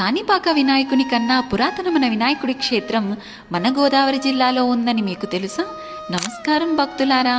కాణిపాక వినాయకుని కన్నా పురాతనమైన వినాయకుడి క్షేత్రం మన గోదావరి జిల్లాలో ఉందని మీకు తెలుసా? నమస్కారం భక్తులారా.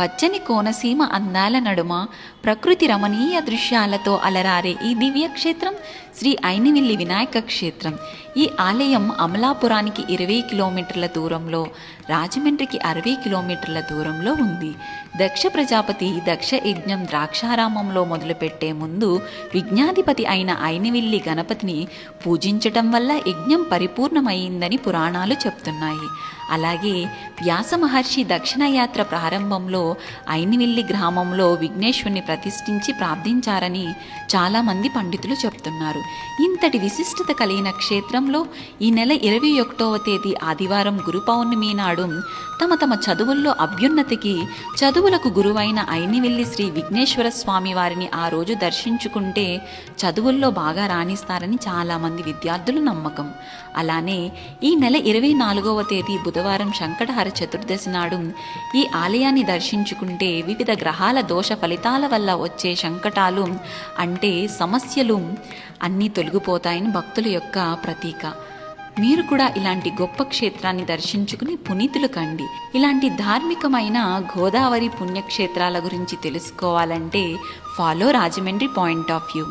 పచ్చని కోనసీమ అందాల నడుమ ప్రకృతి రమణీయ దృశ్యాలతో అలరారే ఈ దివ్య క్షేత్రం శ్రీ ఐనివిల్లి వినాయక క్షేత్రం. ఈ ఆలయం అమలాపురానికి ఇరవై కిలోమీటర్ల దూరంలో రాజమండ్రికి అరవై కిలోమీటర్ల దూరంలో ఉంది. దక్ష ప్రజాపతి దక్ష యజ్ఞం ద్రాక్షారామంలో మొదలుపెట్టే ముందు విజ్ఞాధిపతి అయిన ఐనివిల్లి గణపతిని పూజించటం వల్ల యజ్ఞం పరిపూర్ణమైందని పురాణాలు చెప్తున్నాయి. అలాగే వ్యాస మహర్షి దక్షిణయాత్ర ప్రారంభంలో ఐనివిల్లి గ్రామంలో విఘ్నేశ్వరుని ప్రతిష్ఠించి ప్రార్థించారని చాలామంది పండితులు చెప్తున్నారు. ఇంతటి విశిష్టత కలిగిన క్షేత్రంలో ఈ నెల ఇరవై ఒకటవ తేదీ ఆదివారం గురు పౌర్ణమి నాడు తమ తమ చదువుల్లో అభ్యున్నతికి చదువులకు గురువైన ఐనివెల్లి శ్రీ విఘ్నేశ్వర స్వామి వారిని ఆ రోజు దర్శించుకుంటే చదువుల్లో బాగా రాణిస్తారని చాలామంది విద్యార్థులు నమ్మకం. అలానే ఈ నెల ఇరవై నాలుగవ తేదీ బుధవారం శంకటహర చతుర్దశి నాడు ఈ ఆలయాన్ని దర్శించుకుంటే వివిధ గ్రహాల దోష ఫలితాల వల్ల వచ్చే సంకటాలు అంటే సమస్యలు అన్నీ తొలగిపోతాయని భక్తుల యొక్క ప్రతీక. మీరు కూడా ఇలాంటి గొప్ప క్షేత్రాన్ని దర్శించుకుని పునీతులు కండి. ఇలాంటి ధార్మికమైన గోదావరి పుణ్యక్షేత్రాల గురించి తెలుసుకోవాలంటే follow Rajahmundry point of view